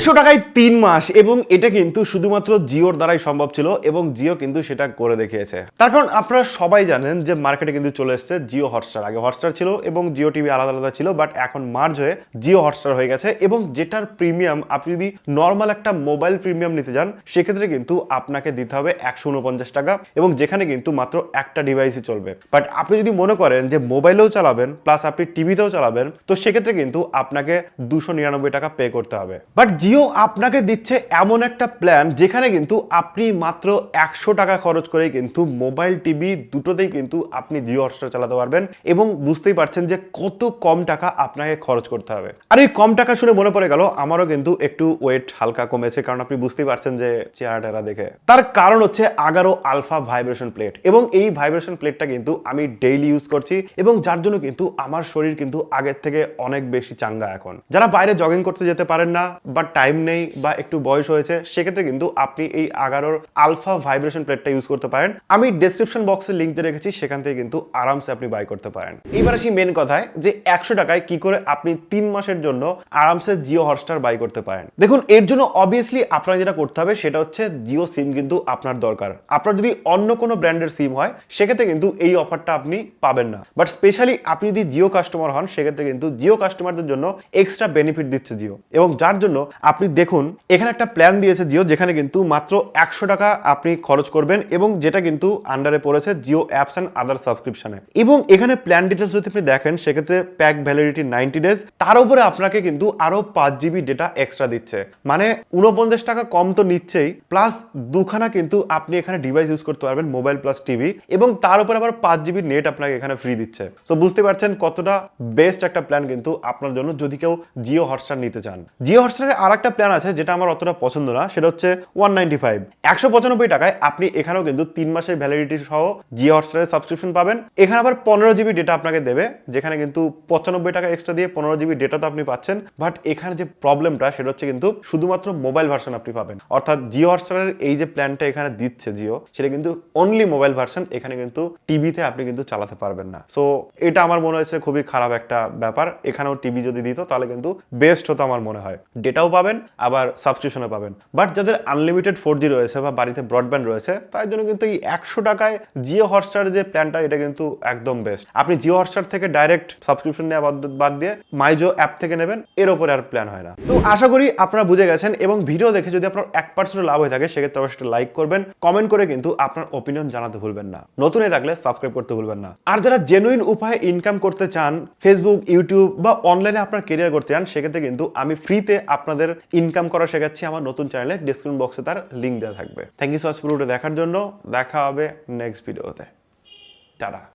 একশো টাকায় তিন মাস এবং এটা কিন্তু শুধুমাত্র জিওর দ্বারাই সম্ভব ছিল এবং জিও কিন্তু সেটা করে দেখিয়েছে। তার কারণ আপনারা সবাই জানেন যে মার্কেটে কিন্তু চলে এসেছে জিও হটস্টার। আগে হটস্টার ছিল এবং জিও টিভি আলাদা আলাদা ছিল বাট এখন মার্জ হয়ে জিও হটস্টার হয়ে গেছে এবং যেটার প্রিমিয়াম, আপনি যদি নর্মাল একটা মোবাইল প্রিমিয়াম নিতে যান, সেক্ষেত্রে কিন্তু আপনাকে দিতে হবে একশো উনপঞ্চাশ টাকা এবং যেখানে কিন্তু মাত্র একটা ডিভাইসই চলবে। বাট আপনি যদি মনে করেন যে মোবাইলেও চালাবেন প্লাস আপনি টিভিতেও চালাবেন, তো সেক্ষেত্রে কিন্তু আপনাকে দুশো নিরানব্বই টাকা পে করতে হবে। বাট জিও আপনাকে দিচ্ছে এমন একটা প্ল্যান যেখানে কিন্তু আপনি মাত্র একশো টাকা খরচ করেই কিন্তু মোবাইল, টিভি দুটোতেই কিন্তু আপনি জিও হটস্টার চালাতে পারবেন এবং বুঝতেই পারছেন যে কত কম টাকা আপনাকে খরচ করতে হবে। আর এই কম টাকা শুনে মনে পড়ে গেল, আমারও কিন্তু একটু ওয়েট হালকা কমেছে, কারণ আপনি বুঝতেই পারছেন যে চেহারা টেরা দেখে। তার কারণ হচ্ছে আগারো আলফা ভাইব্রেশন প্লেট এবং এই ভাইব্রেশন প্লেটটা কিন্তু আমি ডেইলি ইউজ করছি এবং যার জন্য কিন্তু আমার শরীর কিন্তু আগের থেকে অনেক বেশি চাঙ্গা এখন। যারা বাইরে জগিং করতে যেতে পারেন না বা টাইম নেই বা একটু বয়স হয়েছে, সেক্ষেত্রে কিন্তু আপনি এই আগারোর আলফা ভাইব্রেশন প্লেটটা ইউজ করতে পারেন। আমি ডেসক্রিপশন বক্সে লিঙ্ক দিয়ে রেখেছি, সেখান থেকে কিন্তু আরামসে আপনি বাই করতে পারেন। এইবার আসি মেন কথায়, যে একশো টাকায় কি করে আপনি তিন মাসের জন্য আরামসে জিও হটস্টার বাই করতে পারেন। দেখুন, এর জন্য অবভিয়াসলি আপনার যেটা করতে হবে, সেটা হচ্ছে জিও সিম কিন্তু আপনার দরকার। আপনার যদি অন্য কোনো ব্র্যান্ডের সিম হয়, সেক্ষেত্রে কিন্তু এই অফারটা আপনি পাবেন না। বাট স্পেশালি আপনি যদি জিও কাস্টমার হন, সেক্ষেত্রে কিন্তু জিও কাস্টমারদের জন্য এক্সট্রা বেনিফিট দিচ্ছে জিও এবং যার জন্য আপনি দেখুন, এখানে একটা প্ল্যান দিয়েছে জিও, যেখানে কিন্তু মাত্র একশো টাকা আপনি খরচ করবেন এবং যেটা কিন্তু আন্ডারে পড়েছে জিও অ্যাপস অ্যান্ড আদার সাবস্ক্রিপশনে এবং এখানে প্ল্যান ডিটেলস যদি আপনি দেখেন, সেক্ষেত্রে প্যাক ভ্যালিডিটি নাইনটি ডেজ তার উপরে আপনাকে কিন্তু আরও পাঁচ জিবি ডেটা এক্সট্রা দিচ্ছে। মানে উনপঞ্চাশ টাকা কম তো নিচ্ছেই প্লাস দুখানা কিন্তু আপনি এখানে ডিভাইস ইউজ করতে পারবেন মোবাইল প্লাস টিভি এবং তার উপর আবার পাঁচ জিবি নেট আপনাকে এখানে ফ্রি দিচ্ছে। সো বুঝতে পারছেন কতটা বেস্ট একটা প্ল্যান কিন্তু আপনার জন্য যদি কেউ জিও হটস্টার নিতে চান। জিও হটস্টারের আর একটা প্ল্যান আছে যেটা আমার অতটা পছন্দ না, সেটা হচ্ছে ওয়ান নাইনটি ফাইভ একশো পঁচানব্বই টাকায় আপনি এখানেও কিন্তু তিন মাসের ভ্যালিডিটি সহ জিও হটস্টারের সাবস্ক্রিপশন পাবেন। এখানে আবার পনেরো জিবি ডেটা আপনাকে দেবে, যেখানে কিন্তু পঁচানব্বই টাকা এক্সট্রা দিয়ে পনেরো জিবি ডেটা তো আপনি পাচ্ছেন। বাট এখানে যে প্রবলেমটা সেটা হচ্ছে কিন্তু শুধুমাত্র মোবাইল ভার্সন আপনি পাবেন। অর্থাৎ জিও হটস্টারের এই যে প্ল্যানটা এখানে দিচ্ছে জিও সেটা কিন্তু অনলি মোবাইল ভার্সন এখানে কিন্তু টিভিতে আপনি কিন্তু চালাতে পারবেন না। সো এটা আমার মনে হয়েছে খুবই খারাপ একটা ব্যাপার। এখানেও টিভি যদি দিত, তাহলে কিন্তু বেস্ট হতো আমার মনে হয়। ডেটাও পাবেন, আবার সাবস্ক্রিপশনও পাবেন। বাট যাদের আনলিমিটেড ফোর জি রয়েছে বা বাড়িতে ব্রডব্যান্ড রয়েছে তার জন্য কিন্তু এই একশো টাকায় জিও হটস্টার যে প্ল্যানটা এটা কিন্তু একদম বেস্ট আপনি জিও হটস্টার থেকে ডাইরেক্ট সাবস্ক্রিপশন নেওয়া বাদ- দিয়ে মাইজো অ্যাপ থেকে নেবেন, এর ওপরে আর প্ল্যান হয় না। তো আশা করি আপনারা বুঝে গেছেন এবং ভিডিও দেখে যদি আপনার এক পার্সেন্ট লাভ হয়ে থাকে, সেক্ষেত্রে অবশ্যই লাইক করবেন কমেন্ট করে কিন্তু আপনার ওপিনিয়ন জানাতে ভুলবেন না। নতুন হয়ে থাকলে সাবস্ক্রাইব করতে ভুলবেন না। আর যারা জেনুইন উপায়ে ইনকাম করতে চান ফেসবুক ইউটিউব বা অনলাইনে আপনার কেরিয়ার করতে চান, সেক্ষেত্রে কিন্তু আমি ফ্রিতে আপনাদের ইনকাম করা শেখাচ্ছি আমার নতুন চ্যানেলে ডিসক্রিপশন বক্সে তার লিঙ্ক দেওয়া থাকবে। থ্যাংক ইউ সো মাচ পুরোটা দেখার জন্য, দেখা হবে নেক্সট ভিডিওতে টাটা।